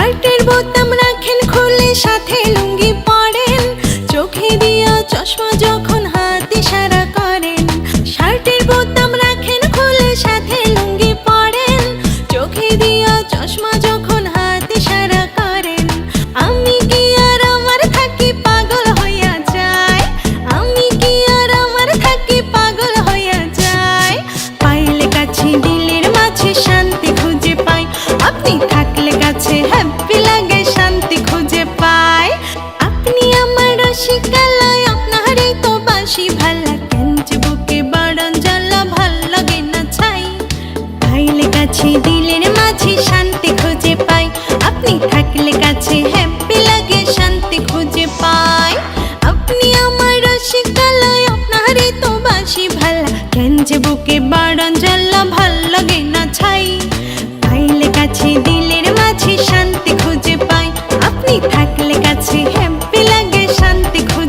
শার্টের বোতাম রাখেন, খুলে সাথে লুঙ্গি পরেন। চোখে দিয়া চশমা যখন হাত ইশারা করেন, শার্টের বোতাম রাখেন, খুলে সাথে লুঙ্গি পরেন। চোখে দিয়া চশমা মাঝি দিলের মাঝি শান্তি খুঁজে পাই। আপনি থাকলে কাছে হ্যাপি লাগে, শান্তি খুঁজে পাই। আপনি আমার রসিক গালায় আপনারই তো বাসি ভালা। কেন যে বুকে বাড়ন জ্বালা, ভালো লাগে না ছাই। পাইলে কাছে দিলের মাঝি শান্তি খুঁজে পাই। আপনি থাকলে কাছে হ্যাপি লাগে, শান্তি খুঁজে